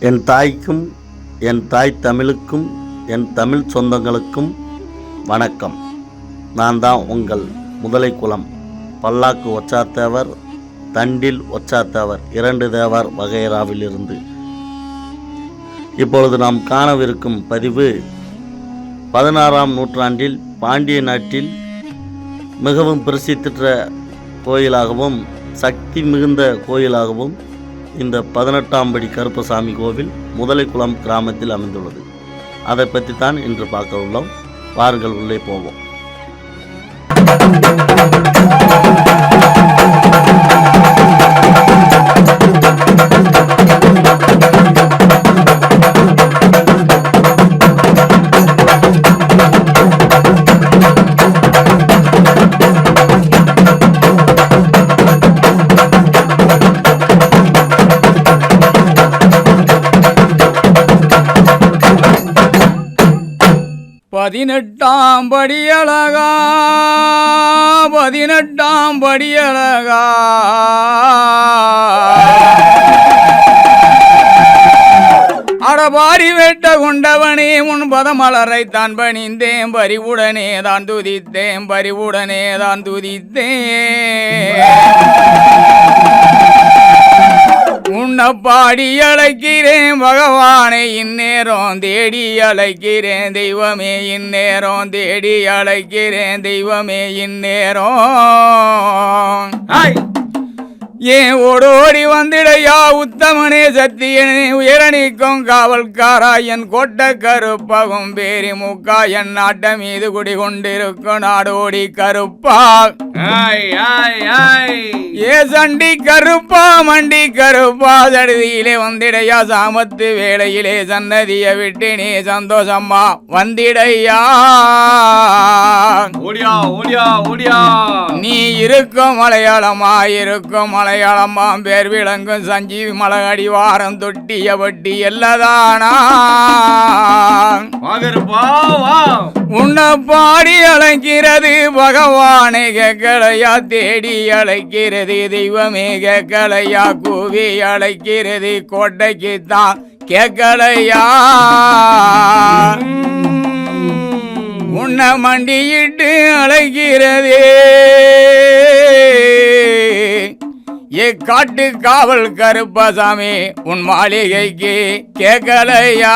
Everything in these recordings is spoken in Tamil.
என் தாய்க்கும் என் தாய் தமிழுக்கும் என் தமிழ் சொந்தங்களுக்கும் வணக்கம். நான் தான் உங்கள் முதலை குலம். பல்லாக்கு ஒச்சாத்தேவர் தண்டில் ஒச்சாத்தேவர் இரண்டு தேவர் வகைராவிலிருந்து இப்பொழுது நாம் காணவிருக்கும் பதிவு பதினாறாம் நூற்றாண்டில் பாண்டிய நாட்டில் மிகவும் பிரசித்திற்ற கோயிலாகவும் சக்தி மிகுந்த கோயிலாகவும் இந்த பதினெட்டாம் படி கருப்பசாமி கோவில் முதலைக்குளம் கிராமத்தில் அமைந்துள்ளது. அதை பற்றி தான் இன்று பார்க்க உள்ளோம். வாருங்கள் உள்ளே போவோம். பதினெட்டாம் படியழகா பதினெட்டாம் படியழகா. அடபாரி வெட்ட கொண்டவனே உன் பதமலரை தான் பணிந்தேன் பறிவுடனே தான் துதித்தேன் பறிவுடனே தான் துதித்தேன். உன்னை பாடி அழைக்கிறேன் பகவானை இந்நேரம் தேடி அழைக்கிறேன். தெய்வமே இந்நேரம் தேடி அழைக்கிறேன். தெய்வமே இந்நேரம். ஏன் ஓடோடி வந்திடையா உத்தமனே சத்தியனே. உயரணிக்கும் காவல்காரா என் கொட்ட கருப்பகும் பேரி முக்கா என் நாட்ட மீது குடி கொண்டிருக்கும் நாடோடி கருப்பா ஏ சண்டி கருப்பா மண்டி கருப்பா சடுதியிலே வந்திடையா சாமத்து வேளையிலே சன்னதிய விட்டு நீ சந்தோஷமா வந்திடையா. ஓடியா ஓடியா ஓடியா. நீ இருக்கும் மலையாளமா இருக்கும் மலையாளமா பேர் விளங்கும் சஞ்சீவி மலகடி வாரம் தொட்டிய வட்டி எல்லாதானா. வாகருப்பா வா. உன்னை பாடி அழைக்கிறது பகவானே கேட்கலையா தேடி அழைக்கிறது தெய்வமே கேட்கலையா கூவி அழைக்கிறது கோட்டைக்கு தான் கேட்கலையா உன்னை மண்டியிட்டு அழைக்கிறதே. ஏ காட்டு காவல் கருப்பசாமி உன் மாளிகைக்கு கேட்கலையா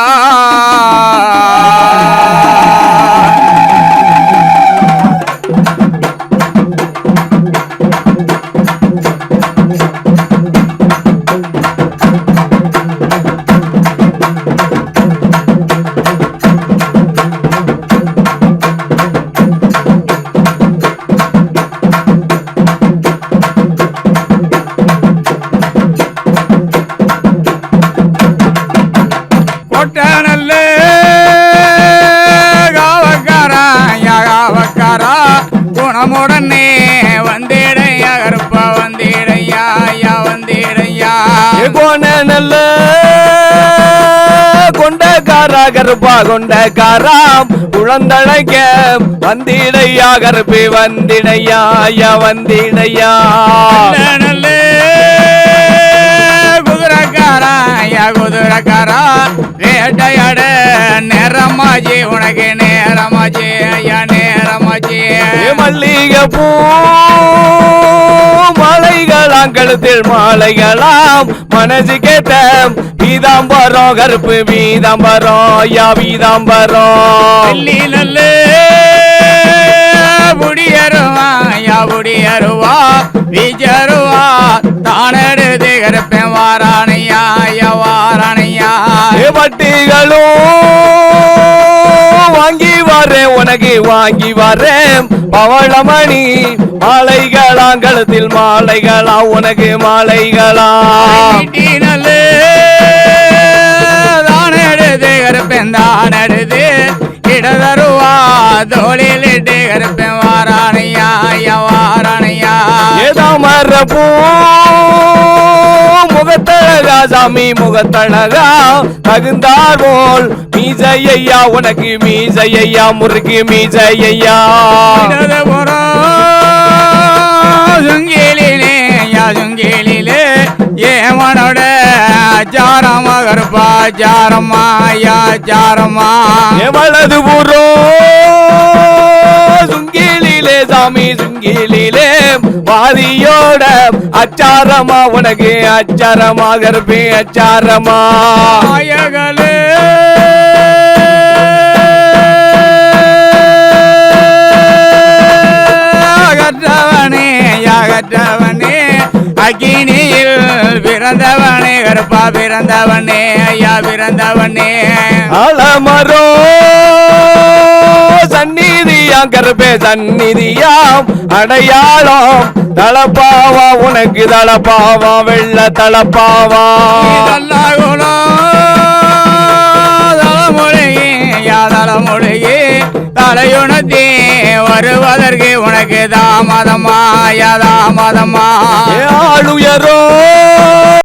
காவக்காரா குணமுடனே வந்திடையா கருப்பா வந்திடையா ஐயா வந்திடையா? கொண்ட நல்ல கொண்டக்காரா கருப்பா கொண்டக்காராம் குழந்தழைக்க வந்திடையா கருப்பி வந்திடையா ஐயா வந்திடையா? நல்ல குதிரைக்காரா ஐயா குதிரைக்காரா? வேட்டையாட நேரமாச்சு உனக்கு மல்லிகை பூ. மாலைகளாம் கழுத்தில் மாலைகளாம். மனசு கேட்ட பீதாம்பரம் கருப்பு பீதாம்பரம். ஐயா பீதாம்பரம். புடியருவா ஐயா புடியருவா விஜருவா தானெடுத்து கருப்பேன் வாரானையா. ஐயா வாரானையா. ஏ உனக்கு வாங்கி வரேன். பவளமணி மாலைகளாம் கழுத்தில் மாலைகளாம் உனக்கு நல்ல தானெடுத்து கருப்பேன் தானெடுத்து இடதருவா தோளிலிட்டு கருப்பேன் வாரானையா ஏதாமர பூ முகத்தழகா சாமி முகத்தழகா தகுந்தார் போல் மீசையா உனக்கு மீசையா முறுக்கு மீசையா இடதுபுறம் சுங்கிலிலே ஐயா சுங்கிலிலே ஏமனோட சாரமா கருப்பா சாரமா ஐயா சாரமா எவளது புறோ சுங்கிலிலே சாமி சுங்கிலிலே பாதியோட அச்சாரமா உனக்கு அச்சாரமா கருப்பே அச்சாரமா. நாயகலே. அகற்றவனே அகற்றவனே அக்கினியில் பிறந்தவனே கருப்பா பிறந்தவனே ஐயா பிறந்தவனே. அலமரோ சந்நிதியாம் கருப்பே சந்நிதியாம் அடையாளம் தலப்பாவா உனக்கு தலப்பாவா வெள்ள தலப்பாவா தலைமுறையே தலையுணத்தே வருவதற்கு உனக்கு தாமதமா யா தாமதமா. ஆளுயரோ